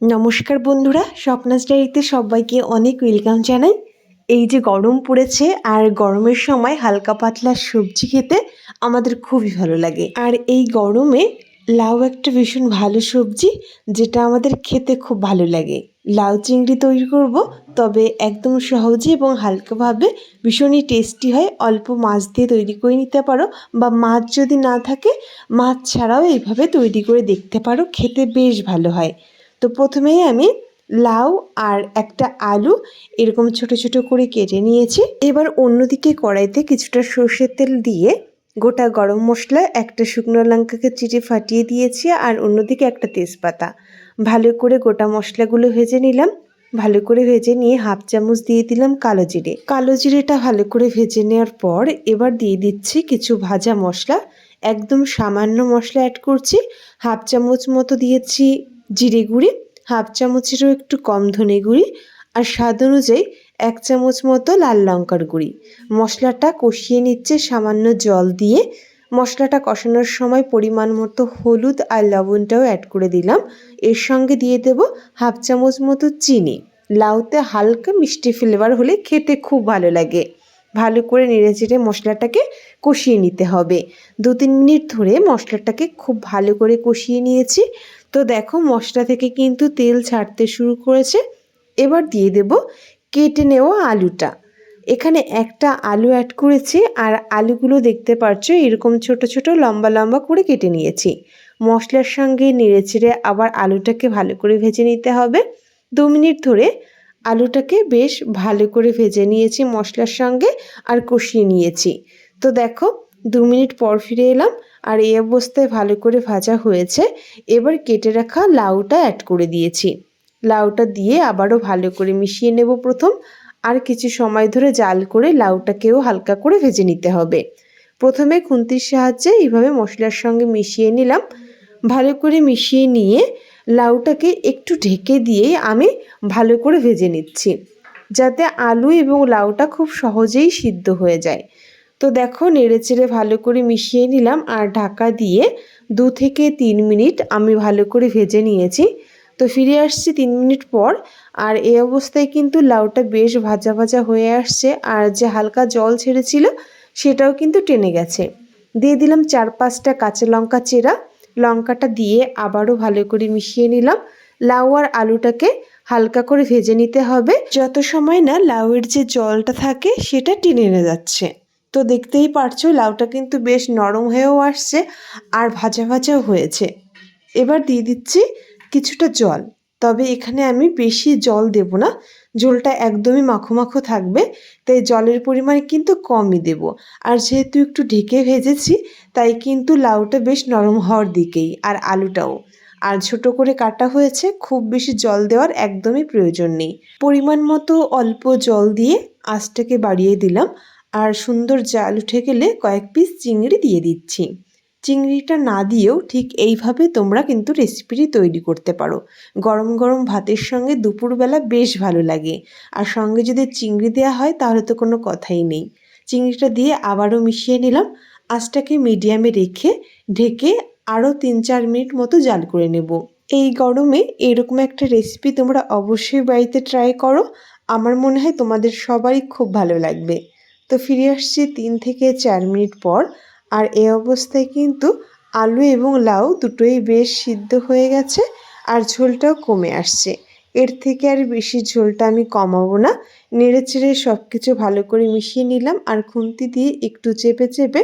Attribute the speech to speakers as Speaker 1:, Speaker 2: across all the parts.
Speaker 1: নমস্কার বন্ধুরা, স্বপ্নাস ডায়েরিতে সবাইকে অনেক ওয়েলকাম জানাই। এই যে গরম পড়েছে আর গরমের সময় হালকা পাতলা সবজি খেতে আমাদের খুবই ভালো লাগে। আর এই গরমে লাউ একটা ভীষণ ভালো সবজি, যেটা আমাদের খেতে খুব ভালো লাগে। লাউ চিংড়ি তৈরি করব, তবে একদম সহজে এবং হালকাভাবে ভীষণই টেস্টি হয়। অল্প মাছ দিয়ে তৈরি করে নিতে পারো বা মাছ যদি না থাকে, মাছ ছাড়াও এইভাবে তৈরি করে দেখতে পারো, খেতে বেশ ভালো হয়। তো প্রথমেই আমি লাউ আর একটা আলু এরকম ছোট ছোট করে কেটে নিয়েছি। এবার অন্যদিকে কড়াইতে কিছুটা সর্ষের তেল দিয়ে গোটা গরম মশলা, একটা শুকনো লঙ্কাকে চিটে ফাটিয়ে দিয়েছি আর অন্যদিকে একটা তেজপাতা। ভালো করে গোটা মশলাগুলো ভেজে নিলাম। ভালো করে ভেজে নিয়ে হাফ চামচ দিয়ে দিলাম কালো জিরে। কালো জিরেটা ভালো করে ভেজে নেওয়ার পর এবার দিয়ে দিচ্ছি কিছু ভাজা মশলা। একদম সামান্য মশলা অ্যাড করছি। হাফ চামচ মতো দিয়েছি জিরে গুঁড়ি, হাফ চামচেরও একটু কম ধনে গুঁড়ি আর স্বাদ অনুযায়ী এক চামচ মতো লাল লঙ্কার গুঁড়ি। মশলাটা কষিয়ে নিচ্ছে সামান্য জল দিয়ে। মশলাটা কষানোর সময় পরিমাণ মতো হলুদ আর লবণটাও অ্যাড করে দিলাম। এর সঙ্গে দিয়ে দেব হাফ চামচ মতো চিনি। লাউতে হালকা মিষ্টি ফ্লেভার হলে খেতে খুব ভালো লাগে। ভালো করে নেড়ে চেড়ে মশলাটাকে কষিয়ে নিতে হবে। দু তিন মিনিট ধরে মশলাটাকে খুব ভালো করে কষিয়ে নিয়েছি। তো দেখো মশলা থেকে কিন্তু তেল ছাড়তে শুরু করেছে। এবার দিয়ে দেব কেটে নেওয়া আলুটা। এখানে একটা আলু অ্যাড করেছি আর আলুগুলো দেখতে পাচ্ছ এরকম ছোট ছোট লম্বা লম্বা করে কেটে নিয়েছি। মশলার সঙ্গে নেড়ে চেড়ে আবার আলুটাকে ভালো করে ভেজে নিতে হবে। দু মিনিট ধরে আলুটাকে বেশ ভালো করে ভেজে নিয়েছি মশলার সঙ্গে আর কষিয়ে নিয়েছি। তো দেখো দু মিনিট পর ফিরে এলাম। আর এই অবস্থায় ভালো করে ভাজা হয়েছে। এবার কেটে রাখা লাউটা অ্যাড করে দিয়েছি। লাউটা দিয়ে আবারও ভালো করে মিশিয়ে নেব প্রথম। আর কিছু সময় ধরে জাল করে লাউটাকেও হালকা করে ভেজে নিতে হবে। প্রথমে খুন্তির সাহায্যে এইভাবে মশলার সঙ্গে মিশিয়ে নিলাম। ভালো করে মিশিয়ে নিয়ে লাউটাকে একটু ঢেকে দিয়ে আমি ভালো করে ভেজে নিচ্ছি। যাতে আলু এবং লাউটা খুব সহজেই সিদ্ধ হয়ে যায়। তো দেখো নেড়ে চেড়ে ভালো করে মিশিয়ে নিলাম আর ঢাকা দিয়ে দু থেকে তিন মিনিট আমি ভালো করে ভেজে নিয়েছি। তো ফিরে আসছি তিন মিনিট পর আর এই অবস্থায় কিন্তু লাউটা বেশ ভাজা ভাজা হয়ে আসছে আর যে হালকা জল ছেড়েছিল সেটাও কিন্তু টেনে গেছে। দিয়ে দিলাম চার পাঁচটা কাঁচা লঙ্কা চেরা, লঙ্কাটা দিয়ে আবারও ভালো করে মিশিয়ে নিলাম। লাউ আর আলুটাকে হালকা করে ভেজে নিতে হবে, যত সময় না লাউয়ের যে জলটা থাকে সেটা টেনে এনে যাচ্ছে। তো দেখতেই পারছ, লাউটা কিন্তু বেশ নরম হয়েও আসছে আর ভাজা ভাজাও হয়েছে। এবার দিয়ে দিচ্ছি কিছুটা জল। তবে এখানে আমি বেশি জল দেব না জলটা একদমই মাখো মাখো থাকবে, তাই জলের পরিমাণ কিন্তু কমই দেব। আর যেহেতু একটু ঢেকে ভেজেছি, তাই কিন্তু লাউটা বেশ নরম হওয়ার দিকেই আর আলুটাও। আর ছোট করে কাটা হয়েছে, খুব বেশি জল দেওয়ার একদমই প্রয়োজন নেই। পরিমাণ মতো অল্প জল দিয়ে আঁচটাকে বাড়িয়ে দিলাম আর সুন্দর জাল উঠে গেলে কয়েক পিস চিংড়ি দিয়ে দিচ্ছি। চিংড়িটা না দিয়েও ঠিক এইভাবে তোমরা কিন্তু রেসিপিটি তৈরি করতে পারো। গরম গরম ভাতের সঙ্গে দুপুরবেলা বেশ ভালো লাগে। আর সঙ্গে যদি চিংড়ি দেওয়া হয় তাহলে তো কোনো কথাই নেই। চিংড়িটা দিয়ে আবারও মিশিয়ে নিলাম। আঁচটাকে মিডিয়ামে রেখে ঢেকে আরও তিন চার মিনিট মতো জাল করে নেব। এই গরমে এরকম একটা রেসিপি তোমরা অবশ্যই বাড়িতে ট্রাই করো। আমার মনে হয় তোমাদের সবারই খুব ভালো লাগবে। তো ফিরে আসছি তিন থেকে চার মিনিট পর। আর এ অবস্থায় কিন্তু আলু এবং লাউ দুটোই বেশ সিদ্ধ হয়ে গেছে আর ঝোলটাও কমে আসছে। এর থেকে আর বেশি ঝোলটা আমি কমাবো না। নেড়ে চেড়ে সব কিছু ভালো করে মিশিয়ে নিলাম আর খুন্তি দিয়ে একটু চেপে চেপে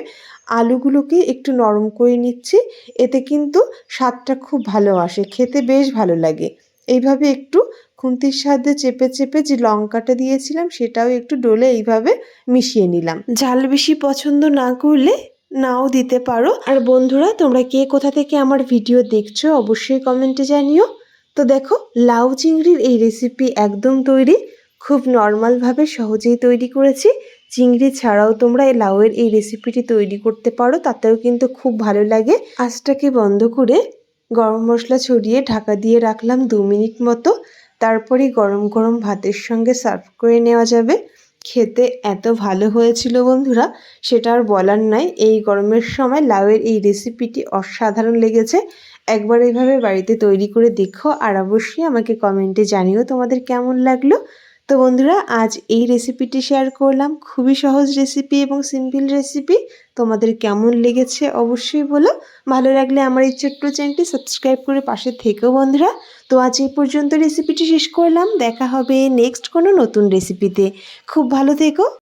Speaker 1: আলুগুলোকে একটু নরম করে নিচ্ছি। এতে কিন্তু স্বাদটা খুব ভালো আসে, খেতে বেশ ভালো লাগে। এইভাবে একটু খুন্তির সাহায্যে চেপে চেপে যে লঙ্কাটা দিয়েছিলাম, সেটাও একটু ডলে এইভাবে মিশিয়ে নিলাম। ঝাল বেশি পছন্দ না করলে নাও দিতে পারো। আর বন্ধুরা, তোমরা কে কোথা থেকে আমার ভিডিও দেখছ, অবশ্যই কমেন্টে জানিও। তো দেখো, লাউ চিংড়ির এই রেসিপি একদম তৈরি, খুব নর্মালভাবে সহজেই তৈরি করেছি। চিংড়ি ছাড়াও তোমরা এই লাউয়ের এই রেসিপিটি তৈরি করতে পারো, তাতেও কিন্তু খুব ভালো লাগে। আঁচটাকে বন্ধ করে গরম মশলা ছড়িয়ে ঢাকা দিয়ে রাখলাম দু মিনিট মতো। তারপরে গরম গরম ভাতের সঙ্গে সার্ভ করে নেওয়া যাবে। খেতে এত ভালো হয়েছিল বন্ধুরা, সেটা আর বলার নাই। এই গরমের সময় লাউয়ের এই রেসিপিটি অসাধারণ লেগেছে। একবার এইভাবে বাড়িতে তৈরি করে দেখো আর অবশ্যই আমাকে কমেন্টে জানিও তোমাদের কেমন লাগল। তো বন্ধুরা, আজ এই রেসিপিটি শেয়ার করলাম। খুবই সহজ রেসিপি এবং সিম্পল রেসিপি তোমাদের কেমন লেগেছে অবশ্যই বলো। ভালো লাগলে আমার এই ছোট্ট চ্যানেলটি সাবস্ক্রাইব করে পাশে থেকেও বন্ধুরা। তো আজ এই পর্যন্ত রেসিপিটি শেষ করলাম। দেখা হবে নেক্সট কোনো নতুন রেসিপিতে খুব ভালো থেকো।